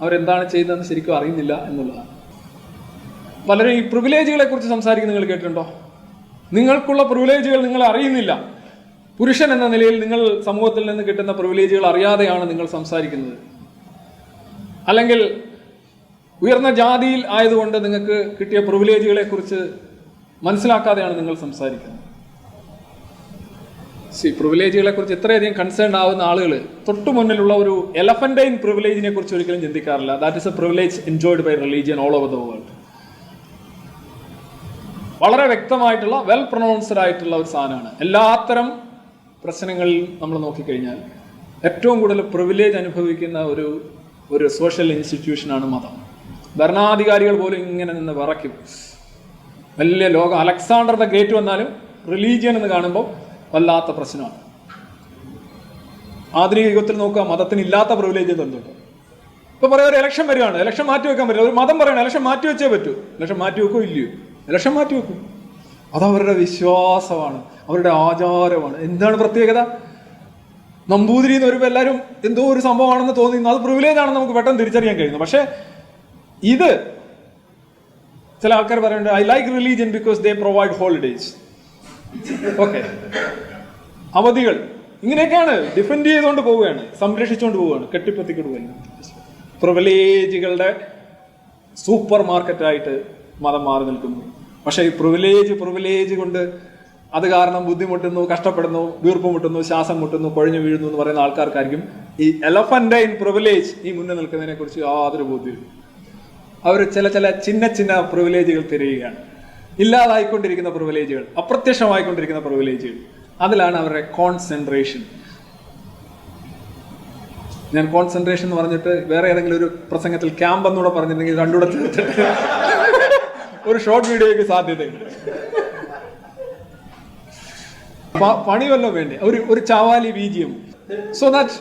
അവരെന്താണ് ചെയ്യുന്നതെന്ന് ശരിക്കും അറിയുന്നില്ല എന്നുള്ളതാണ്. പലരും ഈ പ്രിവിലേജുകളെ കുറിച്ച് സംസാരിക്കുന്ന നിങ്ങൾ കേട്ടിട്ടുണ്ടോ? നിങ്ങൾക്കുള്ള പ്രിവിലേജുകൾ നിങ്ങൾ അറിയുന്നില്ല. പുരുഷൻ എന്ന നിലയിൽ നിങ്ങൾ സമൂഹത്തിൽ നിന്ന് കിട്ടുന്ന പ്രിവിലേജുകൾ അറിയാതെയാണ് നിങ്ങൾ സംസാരിക്കുന്നത്. അല്ലെങ്കിൽ ഉയർന്ന ജാതിയിൽ ആയതുകൊണ്ട് നിങ്ങൾക്ക് കിട്ടിയ പ്രിവിലേജുകളെ കുറിച്ച് മനസ്സിലാക്കാതെയാണ് നിങ്ങൾ സംസാരിക്കുന്നത്. സി പ്രിവിലേജുകളെ കുറിച്ച് ഇത്രയധികം കൺസേൺ ആവുന്ന ആളുകൾ തൊട്ടു മുന്നിലുള്ള ഒരു എലഫന്റൈൻ പ്രിവിലേജിനെ കുറിച്ച് ഒരിക്കലും ചിന്തിക്കാറില്ല. That is a privilege enjoyed by religion all over the world വളരെ വ്യക്തമായിട്ടുള്ള വെൽ പ്രൊണൗൺസ്ഡ് ആയിട്ടുള്ള ഒരു സാധനമാണ്. എല്ലാത്തരം പ്രശ്നങ്ങളിൽ നമ്മൾ നോക്കിക്കഴിഞ്ഞാൽ ഏറ്റവും കൂടുതൽ പ്രിവിലേജ് അനുഭവിക്കുന്ന ഒരു ഒരു സോഷ്യൽ ഇൻസ്റ്റിറ്റ്യൂഷനാണ് മതം. ഭരണാധികാരികൾ പോലും ഇങ്ങനെ നിന്ന് വിറയ്ക്കും. വലിയ ലോകം അലക്സാണ്ടർ ദ ഗ്രേറ്റ് വന്നാലും റിലീജിയൻ എന്ന് കാണുമ്പോൾ വല്ലാത്ത പ്രശ്നമാണ്. ആധുനിക യുഗത്തിൽ നോക്കുക മതത്തിന് ഇല്ലാത്ത പ്രിവിലേജ് എന്തുണ്ട് ഇപ്പൊ പറയാം ഒരു ഇലക്ഷൻ വരികയാണ്. ഇലക്ഷൻ മാറ്റി വെക്കാൻ പറ്റില്ല. ഒരു മതം പറയണം ഇലക്ഷൻ മാറ്റി വെച്ചേ പറ്റൂ. ഇലക്ഷൻ മാറ്റി വെക്കോ ഇല്ലയോ? ഇലക്ഷൻ മാറ്റി വെക്കും. അതവരുടെ വിശ്വാസമാണ് അവരുടെ ആചാരമാണ്. എന്താണ് പ്രത്യേകത? നമ്പൂതിരി എന്ന് വരുമ്പോൾ എല്ലാവരും എന്തോ ഒരു സംഭവമാണെന്ന് തോന്നി. അത് പ്രിവിലേജ് ആണെന്ന് നമുക്ക് പെട്ടെന്ന് തിരിച്ചറിയാൻ കഴിയുന്നു. പക്ഷേ ഇത് ചില ആൾക്കാർ പറയുന്നുണ്ട് I like religion because they provide holidays okay അവധികൾ. ഇങ്ങനെയൊക്കെയാണ് ഡിഫെൻഡ് ചെയ്തുകൊണ്ട് പോവുകയാണ് സംരക്ഷിച്ചുകൊണ്ട് പോവുകയാണ് കെട്ടിപ്പത്തിക്കൊണ്ട് പോവുകയാണ് പ്രിവിലേജുകളുടെ സൂപ്പർ മാർക്കറ്റായിട്ട് മതം മാറി നിൽക്കുന്നു. പക്ഷേ ഈ പ്രിവിലേജ് പ്രിവിലേജ് കൊണ്ട് അത് കാരണം ബുദ്ധിമുട്ടുന്നു കഷ്ടപ്പെടുന്നു വീർപ്പ് മുട്ടുന്നു ശ്വാസം മുട്ടുന്നു കുഴഞ്ഞു വീഴുന്നു എന്ന് പറയുന്ന ആൾക്കാർക്കായിരിക്കും ഈ എലഫന്റൈൻ പ്രിവിലേജ് ഈ മുന്നിൽ നിൽക്കുന്നതിനെ കുറിച്ച് യാതൊരു ബോധ്യമില്ല അവർ ചില ചില ചിന്ന ചിന്ന പ്രിവിലേജുകൾ തിരയുകയാണ്. ഇല്ലാതായിക്കൊണ്ടിരിക്കുന്ന പ്രിവിലേജുകൾ അപ്രത്യക്ഷമായിക്കൊണ്ടിരിക്കുന്ന പ്രിവിലേജുകൾ അതിലാണ് അവരുടെ കോൺസെൻട്രേഷൻ ഞാൻ കോൺസെൻട്രേഷൻ എന്ന് പറഞ്ഞിട്ട് വേറെ ഏതെങ്കിലും ഒരു പ്രസംഗത്തിൽ ക്യാമ്പ് എന്നൂടെ പറഞ്ഞിട്ടുണ്ടെങ്കിൽ രണ്ടുകൂടെ ചേർത്തിട്ട് ഒരു ഷോർട്ട് വീഡിയോയ്ക്ക് സാധ്യതയുണ്ട്. പണി വേണ്ടേ? ഒരു ഒരു ചാവാലി ബീജിയം. So that